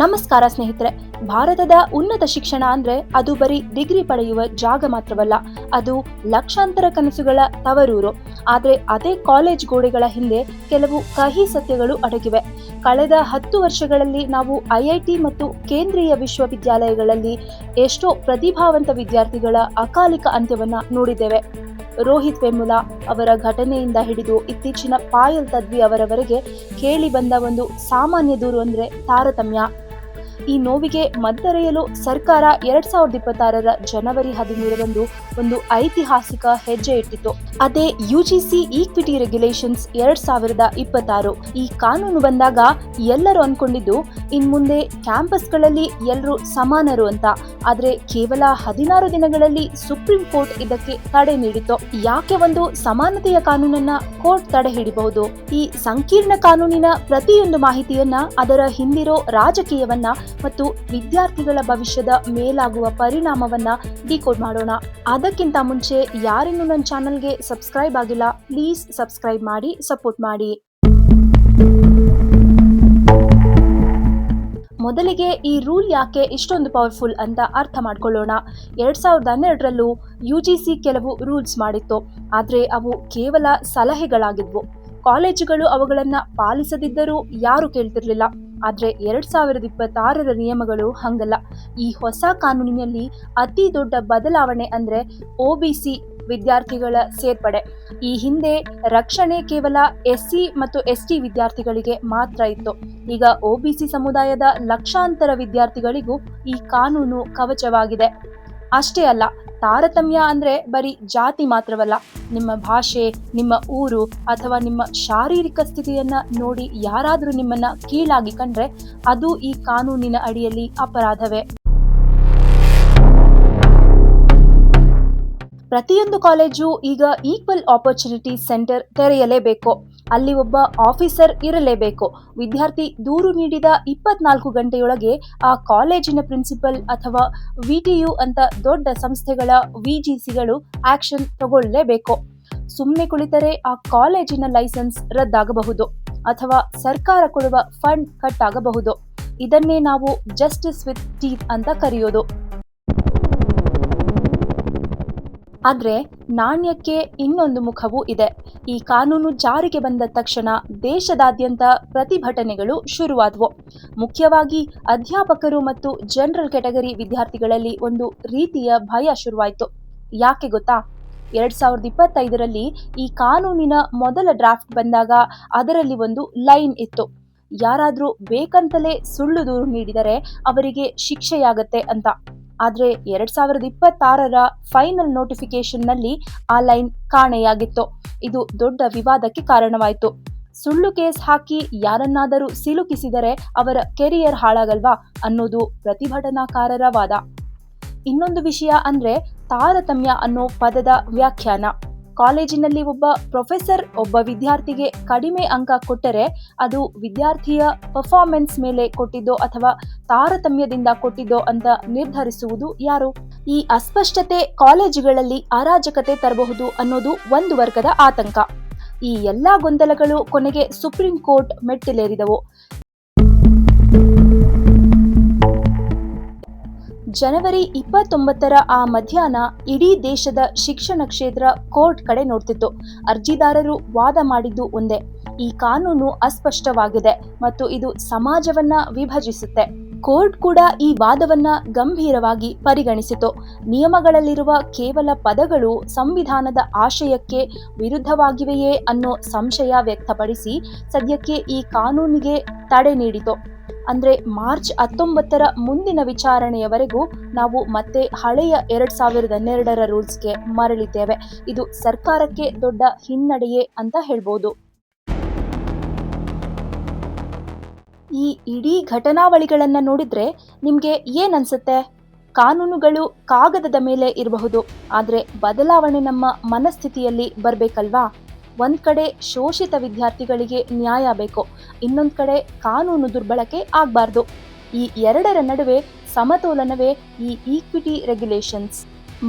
ನಮಸ್ಕಾರ ಸ್ನೇಹಿತರೆ. ಭಾರತದ ಉನ್ನತ ಶಿಕ್ಷಣ ಅಂದ್ರೆ ಅದು ಬರೀ ಡಿಗ್ರಿ ಪಡೆಯುವ ಜಾಗ ಮಾತ್ರವಲ್ಲ, ಅದು ಲಕ್ಷಾಂತರ ಕನಸುಗಳ ತವರೂರು. ಆದ್ರೆ ಅದೇ ಕಾಲೇಜ್ ಗೋಡೆಗಳ ಹಿಂದೆ ಕೆಲವು ಕಹಿ ಸತ್ಯಗಳು ಅಡಗಿವೆ. ಕಳೆದ ಹತ್ತು ವರ್ಷಗಳಲ್ಲಿ ನಾವು ಐಐಟಿ ಮತ್ತು ಕೇಂದ್ರೀಯ ವಿಶ್ವವಿದ್ಯಾಲಯಗಳಲ್ಲಿ ಎಷ್ಟೋ ಪ್ರತಿಭಾವಂತ ವಿದ್ಯಾರ್ಥಿಗಳ ಅಕಾಲಿಕ ಅಂತ್ಯವನ್ನ ನೋಡಿದ್ದೇವೆ. ರೋಹಿತ್ ವೆಮುಲ ಅವರ ಘಟನೆಯಿಂದ ಹಿಡಿದು ಇತ್ತೀಚಿನ ಪಾಯಲ್ ತದ್ವಿ ಅವರವರೆಗೆ ಕೇಳಿ ಬಂದ ಒಂದು ಸಾಮಾನ್ಯ ದೂರು ಅಂದ್ರೆ ತಾರತಮ್ಯ. ಈ ನೋವಿಗೆ ಮದ್ದರೆಯಲು ಸರ್ಕಾರ ಎರಡ್ ಸಾವಿರದ ಇಪ್ಪತ್ತಾರರ ಜನವರಿ ಹದಿಮೂರರಂದು ಒಂದು ಐತಿಹಾಸಿಕ ಹೆಜ್ಜೆ ಇಟ್ಟಿತು ಅದೇ ಯುಜಿಸಿ ಈಕ್ವಿಟಿ ರೆಗ್ಯುಲೇಷನ್ಸ್ ಎರಡ್ ಸಾವಿರದ ಇಪ್ಪತ್ತಾರು. ಈ ಕಾನೂನು ಬಂದಾಗ ಎಲ್ಲರೂ ಅನ್ಕೊಂಡಿದ್ದು, ಇನ್ ಮುಂದೆ ಕ್ಯಾಂಪಸ್ಗಳಲ್ಲಿ ಎಲ್ಲರೂ ಸಮಾನರು ಅಂತ. ಆದ್ರೆ ಕೇವಲ ಹದಿನಾರು ದಿನಗಳಲ್ಲಿ ಸುಪ್ರೀಂ ಕೋರ್ಟ್ ಇದಕ್ಕೆ ತಡೆ ನೀಡಿತು ಯಾಕೆ ಒಂದು ಸಮಾನತೆಯ ಕಾನೂನನ್ನ ಕೋರ್ಟ್ ತಡೆ ಹಿಡಿಬಹುದು? ಈ ಸಂಕೀರ್ಣ ಕಾನೂನಿನ ಪ್ರತಿಯೊಂದು ಮಾಹಿತಿಯನ್ನ ಅದರ ಹಿಂದಿರೋ ರಾಜಕೀಯವನ್ನ ಮತ್ತು ವಿದ್ಯಾರ್ಥಿಗಳ ಭವಿಷ್ಯದ ಮೇಲಾಗುವ ಪರಿಣಾಮವನ್ನ ಡಿಕೋಡ್ ಮಾಡೋಣ. ಅದಕ್ಕಿಂತ ಮುಂಚೆ ಯಾರಿನ್ನೂ ನನ್ನ ಚಾನಲ್ಗೆ ಸಬ್ಸ್ಕ್ರೈಬ್ ಆಗಿಲ್ಲ, ಪ್ಲೀಸ್ ಸಬ್ಸ್ಕ್ರೈಬ್ ಮಾಡಿ, ಸಪೋರ್ಟ್ ಮಾಡಿ. ಮೊದಲಿಗೆ ಈ ರೂಲ್ ಯಾಕೆ ಇಷ್ಟೊಂದು ಪವರ್ಫುಲ್ ಅಂತ ಅರ್ಥ ಮಾಡ್ಕೊಳ್ಳೋಣ. ಎರಡ್ ಸಾವಿರದ ಹನ್ನೆರಡರಲ್ಲೂ ಯು ಜಿ ಸಿ ಕೆಲವು ರೂಲ್ಸ್ ಮಾಡಿತ್ತು. ಆದರೆ ಅವು ಕೇವಲ ಸಲಹೆಗಳಾಗಿದ್ವು. ಕಾಲೇಜುಗಳು ಅವುಗಳನ್ನು ಪಾಲಿಸದಿದ್ದರೂ ಯಾರು ಕೇಳ್ತಿರ್ಲಿಲ್ಲ. ಆದರೆ ಎರಡು ಸಾವಿರದ ಇಪ್ಪತ್ತಾರರ ನಿಯಮಗಳು ಹಂಗಲ್ಲ. ಈ ಹೊಸ ಕಾನೂನಿನಲ್ಲಿ ಅತಿ ದೊಡ್ಡ ಬದಲಾವಣೆ ಅಂದರೆ ಒ ವಿದ್ಯಾರ್ಥಿಗಳ ಸೇರ್ಪಡೆ. ಈ ಹಿಂದೆ ರಕ್ಷಣೆ ಕೇವಲ ಎಸ್ ಮತ್ತು ಎಸ್ ಟಿ ವಿದ್ಯಾರ್ಥಿಗಳಿಗೆ ಮಾತ್ರ ಇತ್ತು. ಈಗ ಒ ಬಿ ಸಿ ಸಮುದಾಯದ ಲಕ್ಷಾಂತರ ವಿದ್ಯಾರ್ಥಿಗಳಿಗೂ ಈ ಕಾನೂನು ಕವಚವಾಗಿದೆ. ಅಷ್ಟೇ ಅಲ್ಲ, ತಾರತಮ್ಯ ಅಂದ್ರೆ ಬರೀ ಜಾತಿ ಮಾತ್ರವಲ್ಲ. ನಿಮ್ಮ ಭಾಷೆ, ನಿಮ್ಮ ಊರು ಅಥವಾ ನಿಮ್ಮ ಶಾರೀರಿಕ ಸ್ಥಿತಿಯನ್ನ ನೋಡಿ ಯಾರಾದರೂ ನಿಮ್ಮನ್ನ ಕೀಳಾಗಿ ಕಂಡ್ರೆ ಅದು ಈ ಕಾನೂನಿನ ಅಡಿಯಲ್ಲಿ ಅಪರಾಧವೇ. ಪ್ರತಿಯೊಂದು ಕಾಲೇಜು ಈಗ ಈಕ್ವಲ್ ಆಪರ್ಚುನಿಟಿ ಸೆಂಟರ್ ತೆರೆಯಲೇಬೇಕು. ಅಲ್ಲಿ ಒಬ್ಬ ಆಫೀಸರ್ ಇರಲೇಬೇಕು. ವಿದ್ಯಾರ್ಥಿ ದೂರು ನೀಡಿದ ಇಪ್ಪತ್ನಾಲ್ಕು ಗಂಟೆಯೊಳಗೆ ಆ ಕಾಲೇಜಿನ ಪ್ರಿನ್ಸಿಪಲ್ ಅಥವಾ ವಿಟಿಯು ಅಂತ ದೊಡ್ಡ ಸಂಸ್ಥೆಗಳ ವಿಜಿಸಿಗಳು ಆಕ್ಷನ್ ತಗೊಳ್ಳಲೇಬೇಕು ಸುಮ್ಮನೆ ಕುಳಿತರೆ ಆ ಕಾಲೇಜಿನ ಲೈಸೆನ್ಸ್ ರದ್ದಾಗಬಹುದು ಅಥವಾ ಸರ್ಕಾರ ಕೊಡುವ ಫಂಡ್ ಕಟ್ ಆಗಬಹುದು ಇದನ್ನೇ ನಾವು ಜಸ್ಟಿಸ್ ವಿತ್ ಟೀತ್ ಅಂತ ಕರೆಯೋದು. ಆದ್ರೆ ನಾಣ್ಯಕ್ಕೆ ಇನ್ನೊಂದು ಮುಖವೂ ಇದೆ. ಈ ಕಾನೂನು ಜಾರಿಗೆ ಬಂದ ತಕ್ಷಣ ದೇಶದಾದ್ಯಂತ ಪ್ರತಿಭಟನೆಗಳು ಶುರುವಾದವು. ಮುಖ್ಯವಾಗಿ ಅಧ್ಯಾಪಕರು ಮತ್ತು ಜನರಲ್ ಕೆಟಗರಿ ವಿದ್ಯಾರ್ಥಿಗಳಲ್ಲಿ ಒಂದು ರೀತಿಯ ಭಯ ಶುರುವಾಯಿತು. ಯಾಕೆ ಗೊತ್ತಾ? ಎರಡ್ ಸಾವಿರದ ಇಪ್ಪತ್ತೈದರಲ್ಲಿ ಈ ಕಾನೂನಿನ ಮೊದಲ ಡ್ರಾಫ್ಟ್ ಬಂದಾಗ ಅದರಲ್ಲಿ ಒಂದು ಲೈನ್ ಇತ್ತು. ಯಾರಾದರೂ ಬೇಕಂತಲೇ ಸುಳ್ಳು ದೂರು ನೀಡಿದರೆ ಅವರಿಗೆ ಶಿಕ್ಷೆಯಾಗತ್ತೆ ಅಂತ. ಆದ್ರೆ ಎರಡ್ ಸಾವಿರದ ಇಪ್ಪತ್ತಾರರ ಫೈನಲ್ ನೋಟಿಫಿಕೇಶನ್ನಲ್ಲಿ ಆ ಲೈನ್ ಕಾಣೆಯಾಗಿತ್ತು. ಇದು ದೊಡ್ಡ ವಿವಾದಕ್ಕೆ ಕಾರಣವಾಯಿತು. ಸುಳ್ಳು ಕೇಸ್ ಹಾಕಿ ಯಾರನ್ನಾದರೂ ಸಿಲುಕಿಸಿದರೆ ಅವರ ಕೆರಿಯರ್ ಹಾಳಾಗಲ್ವಾ ಅನ್ನೋದು ಪ್ರತಿಭಟನಾಕಾರರ ವಾದ. ಇನ್ನೊಂದು ವಿಷಯ ಅಂದ್ರೆ ತಾರತಮ್ಯ ಅನ್ನೋ ಪದದ ವ್ಯಾಖ್ಯಾನ. ಕಾಲೇಜಿನಲ್ಲಿ ಒಬ್ಬ ಪ್ರೊಫೆಸರ್, ಒಬ್ಬ ವಿದ್ಯಾರ್ಥಿಗೆ ಕಡಿಮೆ ಅಂಕ ಕೊಟ್ಟರೆ ಅದು ವಿದ್ಯಾರ್ಥಿಯ ಪರ್ಫಾರ್ಮೆನ್ಸ್ ಮೇಲೆ ಕೊಟ್ಟಿದ್ದೋ ಅಥವಾ ತಾರತಮ್ಯದಿಂದ ಕೊಟ್ಟಿದ್ದೋ ಅಂತ ನಿರ್ಧರಿಸುವುದು ಯಾರು? ಈ ಅಸ್ಪಷ್ಟತೆ ಕಾಲೇಜುಗಳಲ್ಲಿ ಅರಾಜಕತೆ ತರಬಹುದು ಅನ್ನೋದು ಒಂದು ವರ್ಗದ ಆತಂಕ. ಈ ಎಲ್ಲಾ ಗೊಂದಲಗಳು ಕೊನೆಗೆ ಸುಪ್ರೀಂ ಕೋರ್ಟ್ ಮೆಟ್ಟಿಲೇರಿದವು. ಜನವರಿ ಇಪ್ಪತ್ತೊಂಬತ್ತರ ಆ ಮಧ್ಯಾಹ್ನ ಇಡೀ ದೇಶದ ಶಿಕ್ಷಣ ಕ್ಷೇತ್ರ ಕೋರ್ಟ್ ಕಡೆ ನೋಡ್ತಿತ್ತು. ಅರ್ಜಿದಾರರು ವಾದ ಮಾಡಿದ್ದು ಒಂದೇ. ಈ ಕಾನೂನು ಅಸ್ಪಷ್ಟವಾಗಿದೆ ಮತ್ತು ಇದು ಸಮಾಜವನ್ನ ವಿಭಜಿಸುತ್ತೆ. ಕೋರ್ಟ್ ಕೂಡ ಈ ವಾದವನ್ನ ಗಂಭೀರವಾಗಿ ಪರಿಗಣಿಸಿತು. ನಿಯಮಗಳಲ್ಲಿರುವ ಕೇವಲ ಪದಗಳು ಸಂವಿಧಾನದ ಆಶಯಕ್ಕೆ ವಿರುದ್ಧವಾಗಿವೆಯೇ ಅನ್ನೋ ಸಂಶಯ ವ್ಯಕ್ತಪಡಿಸಿ ಸದ್ಯಕ್ಕೆ ಈ ಕಾನೂನಿಗೆ ತಡೆ ನೀಡಿತು. ಅಂದ್ರೆ ಮಾರ್ಚ್ ಹತ್ತೊಂಬತ್ತರ ಮುಂದಿನ ವಿಚಾರಣೆಯವರೆಗೂ ನಾವು ಮತ್ತೆ ಹಳೆಯ ಎರಡ್ ಸಾವಿರದ ಹನ್ನೆರಡರ ರೂಲ್ಸ್ಗೆ ಮರಳಿದ್ದೇವೆ. ಇದು ಸರ್ಕಾರಕ್ಕೆ ದೊಡ್ಡ ಹಿನ್ನಡೆಯೇ ಅಂತ ಹೇಳ್ಬೋದು. ಈ ಇಡೀ ಘಟನಾವಳಿಗಳನ್ನು ನೋಡಿದ್ರೆ ನಿಮಗೆ ಏನನ್ಸುತ್ತೆ? ಕಾನೂನುಗಳು ಕಾಗದದ ಮೇಲೆ ಇರಬಹುದು. ಆದರೆ ಬದಲಾವಣೆ ನಮ್ಮ ಮನಸ್ಥಿತಿಯಲ್ಲಿ ಬರ್ಬೇಕಲ್ವಾ? ಒಂದ್ ಕಡೆ ಶೋಷಿತ ವಿದ್ಯಾರ್ಥಿಗಳಿಗೆ ನ್ಯಾಯ ಬೇಕು, ಇನ್ನೊಂದ್ ಕಡೆ ಕಾನೂನು ದುರ್ಬಳಕೆ ಆಗ್ಬಾರ್ದು. ಈ ಎರಡರ ನಡುವೆ ಸಮತೋಲನವೇ ಈ ಈಕ್ವಿಟಿ ರೆಗ್ಯುಲೇಷನ್ಸ್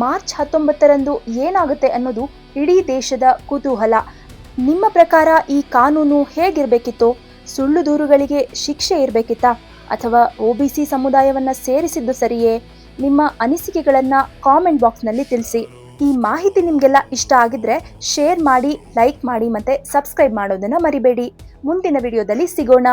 ಮಾರ್ಚ್ ಹತ್ತೊಂಬತ್ತರಂದು ಏನಾಗುತ್ತೆ ಅನ್ನೋದು ಇಡೀ ದೇಶದ ಕುತೂಹಲ. ನಿಮ್ಮ ಪ್ರಕಾರ ಈ ಕಾನೂನು ಹೇಗಿರಬೇಕಿತ್ತು? ಸುಳ್ಳು ದೂರುಗಳಿಗೆ ಶಿಕ್ಷೆ ಇರಬೇಕಿತ್ತಾ? ಅಥವಾ ಒ ಬಿ ಸಿ ಸಮುದಾಯವನ್ನು ಸೇರಿಸಿದ್ದು ಸರಿಯೇ? ನಿಮ್ಮ ಅನಿಸಿಕೆಗಳನ್ನು ಕಾಮೆಂಟ್ ಬಾಕ್ಸ್ನಲ್ಲಿ ತಿಳಿಸಿ. ಈ ಮಾಹಿತಿ ನಿಮಗೆಲ್ಲ ಇಷ್ಟ ಆಗಿದ್ರೆ ಶೇರ್ ಮಾಡಿ ಲೈಕ್ ಮಾಡಿ ಮತ್ತು ಸಬ್ಸ್ಕ್ರೈಬ್ ಮಾಡೋದನ್ನು ಮರಿಬೇಡಿ. ಮುಂದಿನ ವಿಡಿಯೋದಲ್ಲಿ ಸಿಗೋಣ.